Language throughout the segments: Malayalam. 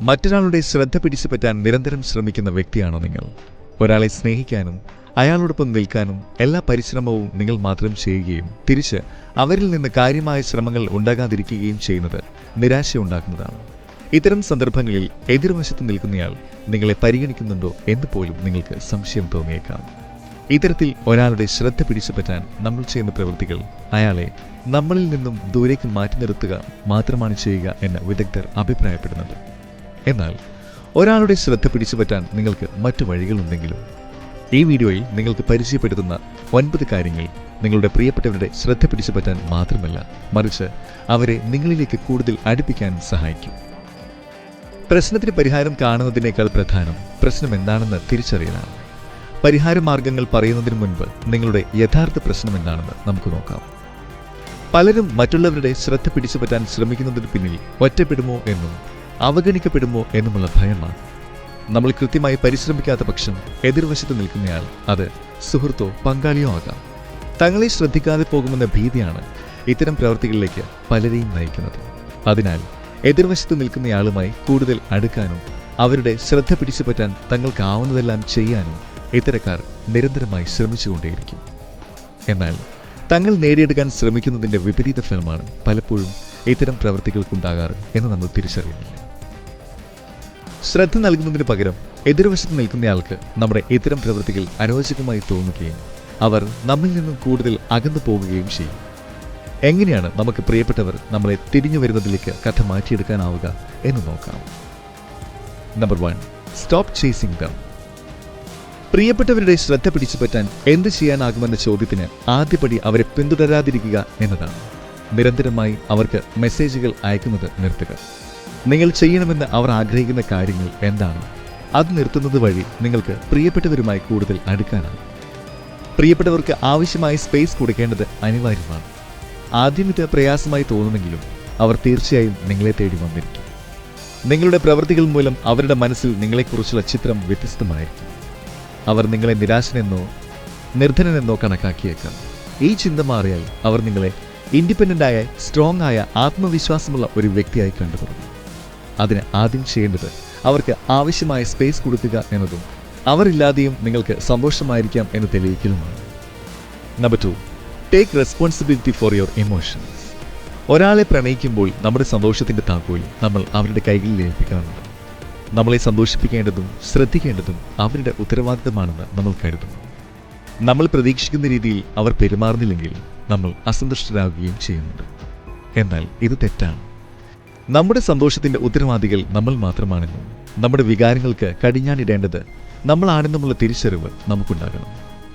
മറ്റൊരാളുടെ ശ്രദ്ധ പിടിച്ചു പറ്റാൻ നിരന്തരം ശ്രമിക്കുന്ന വ്യക്തിയാണോ നിങ്ങൾ? ഒരാളെ സ്നേഹിക്കാനും അയാളോടൊപ്പം നിൽക്കാനും എല്ലാ പരിശ്രമവും നിങ്ങൾ മാത്രം ചെയ്യുകയും തിരിച്ച് അവരിൽ നിന്ന് കാര്യമായ ശ്രമങ്ങൾ ഉണ്ടാകാതിരിക്കുകയും ചെയ്യുന്നത് നിരാശയുണ്ടാക്കുന്നതാണ്. ഇത്തരം സന്ദർഭങ്ങളിൽ എതിർവശത്ത് നിൽക്കുന്നയാൾ നിങ്ങളെ പരിഗണിക്കുന്നുണ്ടോ എന്ന് പോലും നിങ്ങൾക്ക് സംശയം തോന്നിയേക്കാം. ഇത്തരത്തിൽ ഒരാളുടെ ശ്രദ്ധ പിടിച്ചു പറ്റാൻ നമ്മൾ ചെയ്യുന്ന പ്രവൃത്തികൾ അയാളെ നമ്മളിൽ നിന്നും ദൂരേക്ക് മാറ്റി നിർത്തുക മാത്രമാണ് ചെയ്യുക എന്ന് വിദഗ്ധർ അഭിപ്രായപ്പെടുന്നത്. എന്നാൽ ഒരാളുടെ ശ്രദ്ധ പിടിച്ചു പറ്റാൻ നിങ്ങൾക്ക് മറ്റു വഴികളുണ്ടെങ്കിലും ഈ വീഡിയോയിൽ നിങ്ങൾക്ക് പരിചയപ്പെടുത്തുന്ന ഒൻപത് കാര്യങ്ങൾ നിങ്ങളുടെ പ്രിയപ്പെട്ടവരുടെ ശ്രദ്ധ പിടിച്ചു പറ്റാൻ മാത്രമല്ല മറിച്ച് അവരെ നിങ്ങളിലേക്ക് കൂടുതൽ അടുപ്പിക്കാൻ സഹായിക്കും. പ്രശ്നത്തിന് പരിഹാരം കാണുന്നതിനേക്കാൾ പ്രധാനം പ്രശ്നം എന്താണെന്ന് തിരിച്ചറിയലാണ്. പരിഹാര മാർഗങ്ങൾ പറയുന്നതിന് മുൻപ് നിങ്ങളുടെ യഥാർത്ഥ പ്രശ്നം എന്താണെന്ന് നമുക്ക് നോക്കാം. പലരും മറ്റുള്ളവരുടെ ശ്രദ്ധ പിടിച്ചു പറ്റാൻ ശ്രമിക്കുന്നതിന് പിന്നിൽ ഒറ്റപ്പെടുമോ എന്നും അവഗണിക്കപ്പെടുമോ എന്നുമുള്ള ഭയമാണ്. നമ്മൾ കൃത്യമായി പരിശ്രമിക്കാത്ത പക്ഷം എതിർവശത്ത് നിൽക്കുന്നയാൾ അത് സുഹൃത്തോ പങ്കാളിയോ ആകാം. തങ്ങളെ ശ്രദ്ധിക്കാതെ പോകുമെന്ന ഭീതിയാണ് ഇത്തരം പ്രവൃത്തികളിലേക്ക് പലരെയും നയിക്കുന്നത്. അതിനാൽ എതിർവശത്ത് നിൽക്കുന്നയാളുമായി കൂടുതൽ അടുക്കാനും അവരുടെ ശ്രദ്ധ പിടിച്ചു പറ്റാൻ തങ്ങൾക്കാവുന്നതെല്ലാം ചെയ്യാനും ഇത്തരക്കാർ നിരന്തരമായി ശ്രമിച്ചുകൊണ്ടേയിരിക്കും. എന്നാൽ തങ്ങൾ നേടിയെടുക്കാൻ ശ്രമിക്കുന്നതിന്റെ വിപരീത ഫലമാണ് പലപ്പോഴും ഇത്തരം പ്രവൃത്തികൾക്കുണ്ടാകാറ് എന്ന് നമ്മൾ തിരിച്ചറിയുന്നില്ല. ശ്രദ്ധ നൽകുന്നതിന് പകരം എതിർവശത്ത് നിൽക്കുന്നയാൾക്ക് നമ്മുടെ ഇത്തരം പ്രവൃത്തികൾ അരോചകമായി തോന്നുകയും അവർ നമ്മിൽ നിന്നും കൂടുതൽ അകന്നു പോകുകയും ചെയ്യും. എങ്ങനെയാണ് നമുക്ക് പ്രിയപ്പെട്ടവർ നമ്മളെ തിരിഞ്ഞു വരുന്നതിലേക്ക് കഥ മാറ്റിയെടുക്കാനാവുക എന്ന് നോക്കാം. Number one stop chasing them പ്രിയപ്പെട്ടവരുടെ ശ്രദ്ധ പിടിച്ചു പറ്റാൻ എന്ത് ചെയ്യാനാകുമെന്ന ചോദ്യത്തിന് ആദ്യപടി അവരെ പിന്തുടരാതിരിക്കുക എന്നതാണ്. നിരന്തരമായി അവർക്ക് മെസ്സേജുകൾ അയക്കുന്നത് നിർത്തുക. നിങ്ങൾ ചെയ്യണമെന്ന് അവർ ആഗ്രഹിക്കുന്ന കാര്യങ്ങൾ എന്താണ്? അത് നിർത്തുന്നത് വഴി നിങ്ങൾക്ക് പ്രിയപ്പെട്ടവരുമായി കൂടുതൽ അടുക്കാനാണ്. പ്രിയപ്പെട്ടവർക്ക് ആവശ്യമായ സ്പേസ് കൊടുക്കേണ്ടത് അനിവാര്യമാണ്. ആദ്യം ഇത് പ്രയാസമായി തോന്നുമെങ്കിലും അവർ തീർച്ചയായും നിങ്ങളെ തേടി വന്നിരിക്കും. നിങ്ങളുടെ പ്രവൃത്തികൾ മൂലം അവരുടെ മനസ്സിൽ നിങ്ങളെക്കുറിച്ചുള്ള ചിത്രം വ്യത്യസ്തമായിരിക്കും. അവർ നിങ്ങളെ നിരാശനെന്നോ നിർധനനെന്നോ കണക്കാക്കിയേക്കാം. ഈ ചിന്ത മാറിയാൽ അവർ നിങ്ങളെ ഇൻഡിപെൻഡന്റായ സ്ട്രോങ് ആയ ആത്മവിശ്വാസമുള്ള ഒരു വ്യക്തിയായി കണ്ടു തുടങ്ങും അതിന് ആദ്യം ചെയ്യേണ്ടത് അവർക്ക് ആവശ്യമായ സ്പേസ് കൊടുക്കുക എന്നതും അവരില്ലാതെയും നിങ്ങൾക്ക് സന്തോഷമായിരിക്കാം എന്ന് തെളിയിക്കലുമാണ്. Number two take responsibility for your emotions ഒരാളെ പ്രണയിക്കുമ്പോൾ നമ്മുടെ സന്തോഷത്തിന്റെ താക്കോൽ നമ്മൾ അവരുടെ കൈകളിൽ ഏൽപ്പിക്കാറുണ്ട്. നമ്മളെ സന്തോഷിപ്പിക്കേണ്ടതും ശ്രദ്ധിക്കേണ്ടതും അവരുടെ ഉത്തരവാദിത്തമാണെന്ന് നമ്മൾ കരുതുന്നു. നമ്മൾ പ്രതീക്ഷിക്കുന്ന രീതിയിൽ അവർ പെരുമാറുന്നില്ലെങ്കിൽ നമ്മൾ അസന്തുഷ്ടരാകുകയും ചെയ്യുന്നുണ്ട്. എന്നാൽ ഇത് തെറ്റാണ്. നമ്മുടെ സന്തോഷത്തിന്റെ ഉത്തരവാദികൾ നമ്മൾ മാത്രമാണെന്നും നമ്മുടെ വികാരങ്ങൾക്ക് കടിഞ്ഞാണിടേണ്ടത് നമ്മളാണെന്നുമുള്ള തിരിച്ചറിവ് നമുക്കുണ്ടാകണം.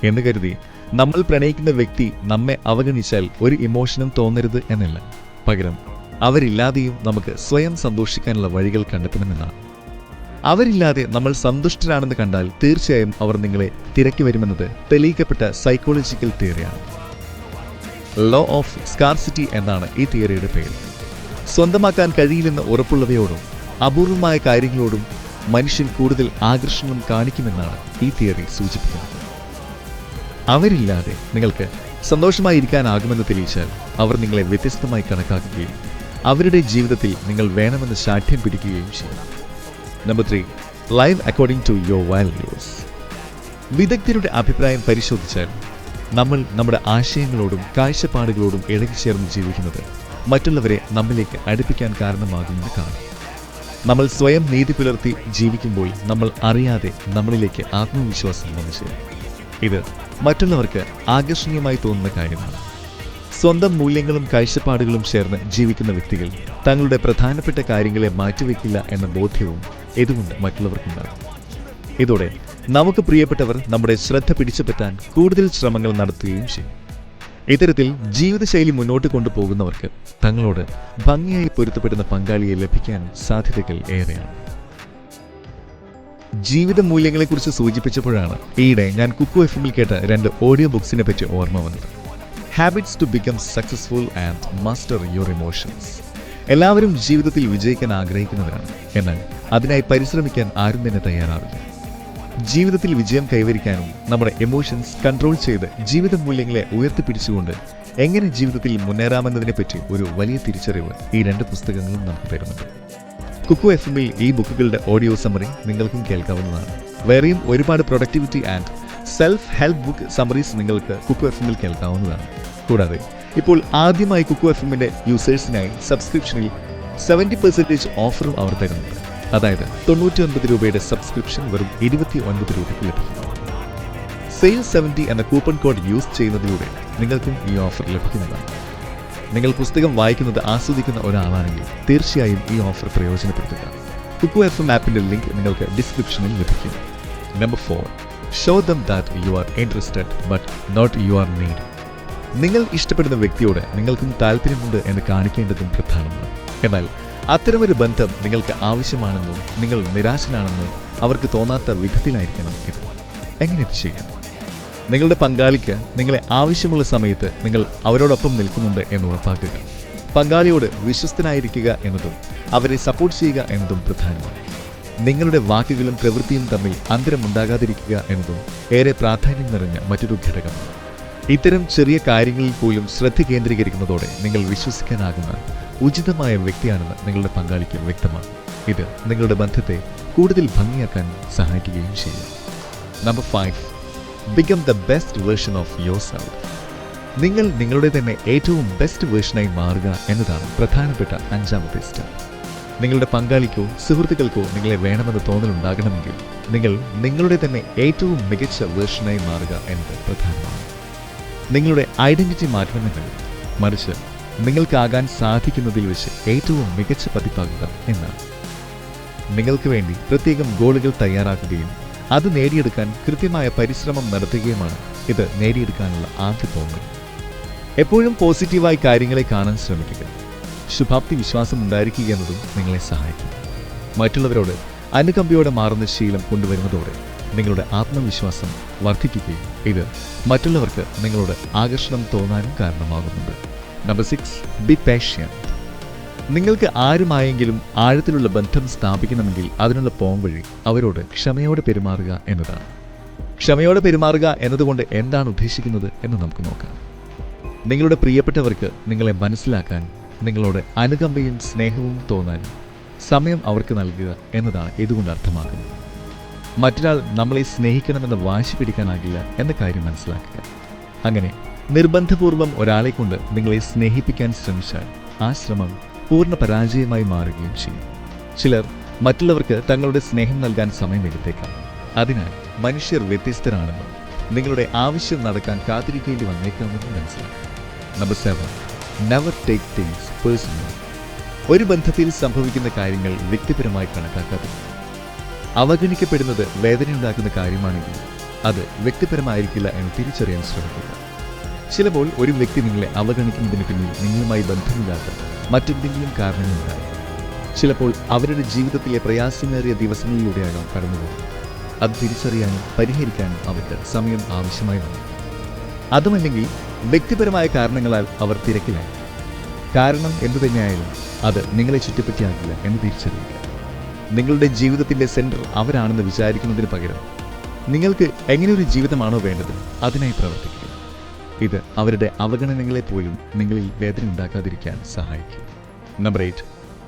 എന്ന് കരുതി നമ്മൾ പ്രണയിക്കുന്ന വ്യക്തി നമ്മെ അവഗണിച്ചാൽ ഒരു ഇമോഷനും തോന്നരുത് എന്നല്ല. പകരം അവരില്ലാതെയും നമുക്ക് സ്വയം സന്തോഷിക്കാനുള്ള വഴികൾ കണ്ടെത്തണമെന്നാണ്. അവരില്ലാതെ നമ്മൾ സന്തുഷ്ടരാണെന്ന് കണ്ടാൽ തീർച്ചയായും അവർ നിങ്ങളെ തിരക്കി വരുമെന്നത് തെളിയിക്കപ്പെട്ട സൈക്കോളജിക്കൽ തിയറിയാണ് ലോ ഓഫ് സ്കാർസിറ്റി എന്നാണ് ഈ തിയറിയുടെ പേര്. സ്വന്തമാക്കാൻ കഴിയില്ലെന്ന് ഉറപ്പുള്ളവയോടും അപൂർവമായ കാര്യങ്ങളോടും മനുഷ്യൻ കൂടുതൽ ആകർഷണം കാണിക്കുമെന്നാണ് ഈ തിയറി സൂചിപ്പിക്കുന്നത്. അവരില്ലാതെ നിങ്ങൾക്ക് സന്തോഷമായിരിക്കാനാകുമെന്ന് തെളിയിച്ചാൽ അവർ നിങ്ങളെ വ്യത്യസ്തമായി കണക്കാക്കുകയും അവരുടെ ജീവിതത്തിൽ നിങ്ങൾ വേണമെന്ന് ശാഠ്യം പിടിക്കുകയും ചെയ്യും. Number three live according to your values വിദഗ്ധരുടെ അഭിപ്രായം പരിശോധിച്ചാൽ നമ്മൾ നമ്മുടെ ആശയങ്ങളോടും കാഴ്ചപ്പാടുകളോടും ഇഴകിച്ചേർന്ന് ജീവിക്കുന്നത് മറ്റുള്ളവരെ നമ്മിലേക്ക് അടുപ്പിക്കാൻ കാരണമാകുമെന്ന് കാണും. നമ്മൾ സ്വയം നീതി പുലർത്തി ജീവിക്കുമ്പോൾ നമ്മൾ അറിയാതെ നമ്മളിലേക്ക് ആത്മവിശ്വാസം വന്നു ഇത് മറ്റുള്ളവർക്ക് ആകർഷണീയമായി തോന്നുന്ന കാര്യമാണ്. സ്വന്തം മൂല്യങ്ങളും കാഴ്ചപ്പാടുകളും ചേർന്ന് ജീവിക്കുന്ന വ്യക്തികൾ തങ്ങളുടെ പ്രധാനപ്പെട്ട കാര്യങ്ങളെ മാറ്റിവെക്കില്ല എന്ന ബോധ്യവും ഇതുകൊണ്ട് മറ്റുള്ളവർക്കുണ്ടാകും. ഇതോടെ നമുക്ക് പ്രിയപ്പെട്ടവർ നമ്മുടെ ശ്രദ്ധ പിടിച്ചുപറ്റാൻ കൂടുതൽ ശ്രമങ്ങൾ നടത്തുകയും ചെയ്യും. ഇത്തരത്തിൽ ജീവിതശൈലി മുന്നോട്ട് കൊണ്ടുപോകുന്നവർക്ക് തങ്ങളോട് ഭംഗിയായി പൊരുത്തപ്പെടുന്ന പങ്കാളിയെ ലഭിക്കാൻ സാധ്യതകൾ ഏറെയാണ്. ജീവിത മൂല്യങ്ങളെക്കുറിച്ച് സൂചിപ്പിച്ചപ്പോഴാണ് ഈയിടെ ഞാൻ കുക്കു എഫ് എമ്മിൽ കേട്ട രണ്ട് ഓഡിയോ ബുക്സിനെ പറ്റി ഓർമ്മ വന്നത്. Habits to become successful and master your emotions എല്ലാവരും ജീവിതത്തിൽ വിജയിക്കാൻ ആഗ്രഹിക്കുന്നവരാണ്. എന്നാൽ അതിനായി പരിശ്രമിക്കാൻ ആരും തന്നെ തയ്യാറാവില്ല. ജീവിതത്തിൽ വിജയം കൈവരിക്കാനും നമ്മുടെ എമോഷൻസ് കൺട്രോൾ ചെയ്ത് ജീവിത മൂല്യങ്ങളെ ഉയർത്തിപ്പിടിച്ചുകൊണ്ട് എങ്ങനെ ജീവിതത്തിൽ മുന്നേറാമെന്നതിനെപ്പറ്റി ഒരു വലിയ തിരിച്ചറിവ് ഈ രണ്ട് പുസ്തകങ്ങളും നമുക്ക് തരുന്നുണ്ട്. കുക്കു എഫ് എമ്മിൽ ഈ ബുക്കുകളുടെ ഓഡിയോ സമറി നിങ്ങൾക്കും കേൾക്കാവുന്നതാണ്. വേറെയും ഒരുപാട് productivity and self help book summaries നിങ്ങൾക്ക് കുക്കു എഫ് എമ്മിൽ കേൾക്കാവുന്നതാണ്. കൂടാതെ ഇപ്പോൾ ആദ്യമായി കുക്കു എഫ് എമ്മിന്റെ യൂസേഴ്സിനായി സബ്സ്ക്രിപ്ഷനിൽ സെവന്റി പെർസെന്റേജ് ഓഫറും അവർ തരുന്നുണ്ട്. അതായത് തൊണ്ണൂറ്റി ഒൻപത് രൂപയുടെ സബ്സ്ക്രിപ്ഷൻ വെറും ഇരുപത്തി ഒൻപത് രൂപയ്ക്ക് ലഭിക്കും. സെയിൽ സെവന്റി എന്ന കൂപ്പൺ കോഡ് യൂസ് ചെയ്യുന്നതിലൂടെ നിങ്ങൾക്കും ഈ ഓഫർ ലഭിക്കുന്നതാണ്. നിങ്ങൾ പുസ്തകം വായിക്കുന്നത് ആസ്വദിക്കുന്ന ഒരാളാണെങ്കിൽ തീർച്ചയായും ഈ ഓഫർ പ്രയോജനപ്പെടുത്തുക. കുക്കു എഫ് എം ആപ്പിന്റെ ലിങ്ക് നിങ്ങൾക്ക് ഡിസ്ക്രിപ്ഷനിൽ ലഭിക്കും. Number four show them that you are interested but not you are need നിങ്ങൾ ഇഷ്ടപ്പെടുന്ന വ്യക്തിയോട് നിങ്ങൾക്കും താല്പര്യമുണ്ട് എന്ന് കാണിക്കേണ്ടതും പ്രധാനമാണ്. എന്നാൽ അത്തരമൊരു ബന്ധം നിങ്ങൾക്ക് ആവശ്യമാണെന്നും നിങ്ങൾ നിരാശനാണെന്നും അവർക്ക് തോന്നാത്ത വിധത്തിലായിരിക്കണം ഇത്. എങ്ങനെ ഇത് ചെയ്യാം? നിങ്ങളുടെ പങ്കാളിക്ക് നിങ്ങളെ ആവശ്യമുള്ള സമയത്ത് നിങ്ങൾ അവരോടൊപ്പം നിൽക്കുന്നുണ്ട് എന്ന് ഉറപ്പാക്കുക. പങ്കാളിയോട് വിശ്വസ്തനായിരിക്കുക എന്നതും അവരെ സപ്പോർട്ട് ചെയ്യുക എന്നതും പ്രധാനമാണ്. നിങ്ങളുടെ വാക്കുകളും പ്രവൃത്തിയും തമ്മിൽ അന്തരമുണ്ടാകാതിരിക്കുക എന്നതും ഏറെ പ്രാധാന്യം നിറഞ്ഞ മറ്റൊരു ഘടകമാണ്. ഇത്തരം ചെറിയ കാര്യങ്ങളിൽ പോലും ശ്രദ്ധ കേന്ദ്രീകരിക്കുന്നതോടെ നിങ്ങൾ വിശ്വസിക്കാനാകുന്ന ഉചിതമായ വ്യക്തിയാണെന്ന് നിങ്ങളുടെ പങ്കാളിക്ക് വ്യക്തമാണ്. ഇത് നിങ്ങളുടെ ബന്ധത്തെ കൂടുതൽ ഭംഗിയാക്കാൻ സഹായിക്കുകയും ചെയ്യും. Number five become the best version of yourself നിങ്ങൾ നിങ്ങളുടെ തന്നെ ഏറ്റവും ബെസ്റ്റ് വേർഷനായി മാറുക എന്നതാണ് പ്രധാനപ്പെട്ട അഞ്ചാമത്തെ സ്റ്റെപ്പ് നിങ്ങളുടെ പങ്കാളിക്കോ സുഹൃത്തുക്കൾക്കോ നിങ്ങളെ വേണമെന്ന് തോന്നലുണ്ടാകണമെങ്കിൽ നിങ്ങൾ നിങ്ങളുടെ തന്നെ ഏറ്റവും മികച്ച വേർഷനായി മാറുക എന്നത് പ്രധാനമാണ്. നിങ്ങളുടെ ഐഡന്റിറ്റി മാറ്റണമെങ്കിൽ മറിച്ച് നിങ്ങൾക്കാകാൻ സാധിക്കുന്നതിൽ വെച്ച് ഏറ്റവും മികച്ച പതിപ്പാകുക എന്നാണ് നിങ്ങൾക്ക് വേണ്ടി പ്രത്യേകം ഗോളുകൾ തയ്യാറാക്കുകയും അത് നേടിയെടുക്കാൻ കൃത്യമായ പരിശ്രമം നടത്തുകയുമാണ് ഇത് നേടിയെടുക്കാനുള്ള ആദ്യ തോന്നൽ. എപ്പോഴും പോസിറ്റീവായി കാര്യങ്ങളെ കാണാൻ ശ്രമിക്കുക. ശുഭാപ്തി വിശ്വാസം ഉണ്ടായിരിക്കുക എന്നതും നിങ്ങളെ സഹായിക്കും. മറ്റുള്ളവരോട് അനുകമ്പയോടെ മാറുന്ന ശീലം കൊണ്ടുവരുന്നതോടെ നിങ്ങളുടെ ആത്മവിശ്വാസം വർദ്ധിക്കുകയും ഇത് മറ്റുള്ളവർക്ക് നിങ്ങളോട് ആകർഷണം തോന്നാനും കാരണമാകുന്നുണ്ട്. നമ്പർ സിക്സ് ബി പേഷ്യൻ നിങ്ങൾക്ക് ആരുമായെങ്കിലും ആഴത്തിലുള്ള ബന്ധം സ്ഥാപിക്കണമെങ്കിൽ അതിനുള്ള പോംവഴി അവരോട് ക്ഷമയോടെ പെരുമാറുക എന്നതാണ്. ക്ഷമയോടെ പെരുമാറുക എന്നതുകൊണ്ട് എന്താണ് ഉദ്ദേശിക്കുന്നത് എന്ന് നമുക്ക് നോക്കാം. നിങ്ങളുടെ പ്രിയപ്പെട്ടവർക്ക് നിങ്ങളെ മനസ്സിലാക്കാൻ നിങ്ങളോട് അനുകമ്പയും സ്നേഹവും തോന്നാൻ സമയം അവർക്ക് നൽകുക എന്നതാണ് ഇതുകൊണ്ട് അർത്ഥമാക്കുന്നത്. മറ്റൊരാൾ നമ്മളെ സ്നേഹിക്കണമെന്ന് വാശി പിടിക്കാനാകില്ല എന്ന കാര്യം മനസ്സിലാക്കുക. അങ്ങനെ നിർബന്ധപൂർവം ഒരാളെ കൊണ്ട് നിങ്ങളെ സ്നേഹിപ്പിക്കാൻ ശ്രമിച്ചാൽ ആ ശ്രമം പൂർണ പരാജയമായി മാറുകയും ചെയ്യും. ചിലർ മറ്റുള്ളവർക്ക് തങ്ങളുടെ സ്നേഹം നൽകാൻ സമയമെടുത്തേക്കാം അതിനാൽ മനുഷ്യർ വ്യത്യസ്തരാണെന്നും നിങ്ങളുടെ ആവശ്യം നടക്കാൻ കാത്തിരിക്കേണ്ടി വന്നേക്കാമെന്നും മനസ്സിലാക്കാം. Number seven never take things personal ഒരു ബന്ധത്തിൽ സംഭവിക്കുന്ന കാര്യങ്ങൾ വ്യക്തിപരമായി കണക്കാക്കാതെ അവഗണിക്കപ്പെടുന്നത് വേദനയുണ്ടാക്കുന്ന കാര്യമാണെങ്കിൽ അത് വ്യക്തിപരമായിരിക്കില്ല എന്ന് തിരിച്ചറിയാൻ ശ്രമിക്കുക. ചിലപ്പോൾ ഒരു വ്യക്തി നിങ്ങളെ അവഗണിക്കുന്നതിന് പിന്നിൽ നിങ്ങളുമായി ബന്ധമില്ലാത്ത മറ്റെന്തെങ്കിലും കാരണങ്ങളുണ്ടാകും ചിലപ്പോൾ അവരുടെ ജീവിതത്തിലെ പ്രയാസമേറിയ ദിവസങ്ങളിലൂടെയാണ് കടന്നുപോകുന്നത്. അത് തിരിച്ചറിയാനും പരിഹരിക്കാനും അവർക്ക് സമയം ആവശ്യമായി വന്നു. അതുമല്ലെങ്കിൽ വ്യക്തിപരമായ കാരണങ്ങളാൽ അവർ തിരക്കിലായി. കാരണം എന്തു തന്നെയായാലും അത് നിങ്ങളെ ചുറ്റിപ്പറ്റിയാകില്ല എന്ന് തിരിച്ചറിയുക. നിങ്ങളുടെ ജീവിതത്തിന്റെ സെന്റർ അവരാണെന്ന് വിചാരിക്കുന്നതിന് പകരം നിങ്ങൾക്ക് എങ്ങനെയൊരു ജീവിതമാണോ വേണ്ടത് അതിനായി പ്രവർത്തിക്കുക. ഇത് അവരുടെ അവഗണനകളെ പോലും നിങ്ങളിൽ വേദന ഉണ്ടാക്കാതിരിക്കാൻ സഹായിക്കും. Number eight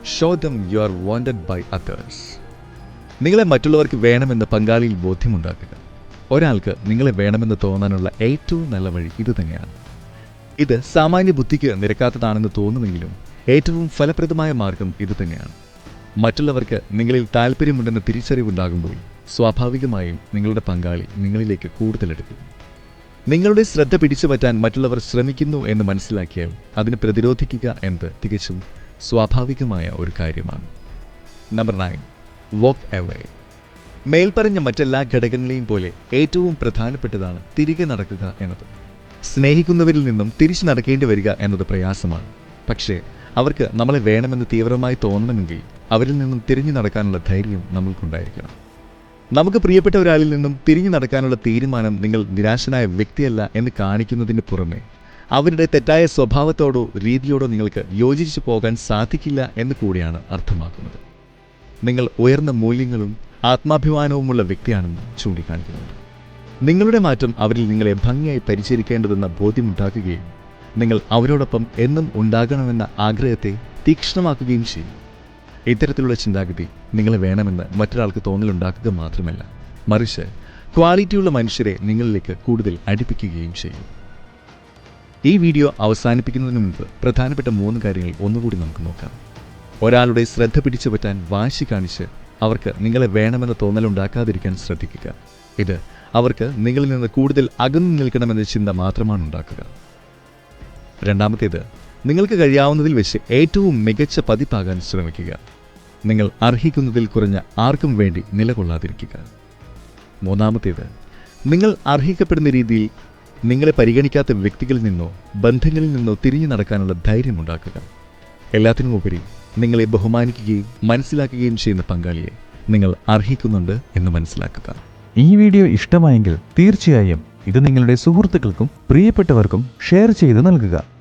show them you are wanted by others നിങ്ങളെ മറ്റുള്ളവർക്ക് വേണമെന്ന് പങ്കാളിയിൽ ബോധ്യമുണ്ടാക്കുക. ഒരാൾക്ക് നിങ്ങളെ വേണമെന്ന് തോന്നാനുള്ള ഏറ്റവും നല്ല വഴി ഇത് തന്നെയാണ്. ഇത് സാമാന്യ ബുദ്ധിക്ക് നിരക്കാത്തതാണെന്ന് തോന്നുമെങ്കിലും ഏറ്റവും ഫലപ്രദമായ മാർഗം ഇത് തന്നെയാണ്. മറ്റുള്ളവർക്ക് നിങ്ങളിൽ താല്പര്യമുണ്ടെന്ന് തിരിച്ചറിവുണ്ടാകുമ്പോൾ സ്വാഭാവികമായും നിങ്ങളുടെ പങ്കാളി നിങ്ങളിലേക്ക് കൂടുതലെടുക്കും നിങ്ങളുടെ ശ്രദ്ധ പിടിച്ചുപറ്റാൻ മറ്റുള്ളവർ ശ്രമിക്കുന്നു എന്ന് മനസ്സിലാക്കിയാൽ അതിനെ പ്രതിരോധിക്കുക എന്നത് തികച്ചും സ്വാഭാവികമായ ഒരു കാര്യമാണ്. നമ്പർ നയൻ വോക്ക് എവേ മേൽപ്പറഞ്ഞ മറ്റെല്ലാ ഘടകങ്ങളെയും പോലെ ഏറ്റവും പ്രധാനപ്പെട്ടതാണ് തിരികെ നടക്കുക എന്നത്. സ്നേഹിക്കുന്നവരിൽ നിന്നും തിരിച്ചു നടക്കേണ്ടി വരിക എന്നത് പ്രയാസമാണ്. പക്ഷേ അവർക്ക് നമ്മളെ വേണമെന്ന് തീവ്രമായി തോന്നണമെങ്കിൽ അവരിൽ നിന്നും തിരിഞ്ഞു നടക്കാനുള്ള ധൈര്യം നമ്മൾക്കുണ്ടായിരിക്കണം. നമുക്ക് പ്രിയപ്പെട്ട ഒരാളിൽ നിന്നും തിരിഞ്ഞു നടക്കാനുള്ള തീരുമാനം നിങ്ങൾ നിരാശനായ വ്യക്തിയല്ല എന്ന് കാണിക്കുന്നതിന് പുറമെ അവരുടെ തെറ്റായ സ്വഭാവത്തോടോ രീതിയോടോ നിങ്ങൾക്ക് യോജിച്ചു പോകാൻ സാധിക്കില്ല എന്ന് കൂടിയാണ് അർത്ഥമാക്കുന്നത്. നിങ്ങൾ ഉയർന്ന മൂല്യങ്ങളും ആത്മാഭിമാനവുമുള്ള വ്യക്തിയാണെന്ന് ചൂണ്ടിക്കാണിക്കുന്നത്. നിങ്ങളുടെ മാറ്റം അവരിൽ നിങ്ങളെ ഭംഗിയായി പരിചരിക്കേണ്ടതെന്ന ബോധ്യമുണ്ടാക്കുകയും നിങ്ങൾ അവരോടൊപ്പം എന്നും ഉണ്ടാകണമെന്ന ആഗ്രഹത്തെ തീക്ഷ്ണമാക്കുകയും ചെയ്യും. ഇത്തരത്തിലുള്ള ചിന്താഗതി നിങ്ങളെ വേണമെന്ന് മറ്റൊരാൾക്ക് തോന്നലുണ്ടാക്കുക മാത്രമല്ല. മറിച്ച് ക്വാളിറ്റിയുള്ള മനുഷ്യരെ നിങ്ങളിലേക്ക് കൂടുതൽ അടുപ്പിക്കുകയും ചെയ്യും. ഈ വീഡിയോ അവസാനിപ്പിക്കുന്നതിന് മുമ്പ് പ്രധാനപ്പെട്ട മൂന്ന് കാര്യങ്ങൾ ഒന്നുകൂടി നമുക്ക് നോക്കാം. ഒരാളുടെ ശ്രദ്ധ പിടിച്ചു പറ്റാൻ വാശി കാണിച്ച് അവർക്ക് നിങ്ങളെ വേണമെന്ന തോന്നലുണ്ടാക്കാതിരിക്കാൻ ശ്രദ്ധിക്കുക. ഇത് അവർക്ക് നിങ്ങളിൽ നിന്ന് കൂടുതൽ അകന്നു നിൽക്കണമെന്ന ചിന്ത മാത്രമാണ് ഉണ്ടാക്കുക. രണ്ടാമത്തേത് നിങ്ങൾക്ക് കഴിയാവുന്നതിൽ വെച്ച് ഏറ്റവും മികച്ച പതിപ്പാകാൻ ശ്രമിക്കുക. നിങ്ങൾ അർഹിക്കുന്നതിൽ കുറഞ്ഞ ആർക്കും വേണ്ടി നിലകൊള്ളാതിരിക്കുക. മൂന്നാമത്തേത് നിങ്ങൾ അർഹിക്കപ്പെടുന്ന രീതിയിൽ നിങ്ങളെ പരിഗണിക്കാത്ത വ്യക്തികളിൽ നിന്നോ ബന്ധങ്ങളിൽ നിന്നോ തിരിഞ്ഞു നടക്കാനുള്ള ധൈര്യമുണ്ടാക്കുക എല്ലാത്തിനുമുപരി നിങ്ങളെ ബഹുമാനിക്കുകയും മനസ്സിലാക്കുകയും ചെയ്യുന്ന പങ്കാളിയെ നിങ്ങൾ അർഹിക്കുന്നുണ്ട് എന്ന് മനസ്സിലാക്കുക. ഈ വീഡിയോ ഇഷ്ടമായെങ്കിൽ തീർച്ചയായും ഇത് നിങ്ങളുടെ സുഹൃത്തുക്കൾക്കും പ്രിയപ്പെട്ടവർക്കും ഷെയർ ചെയ്ത് നൽകുക.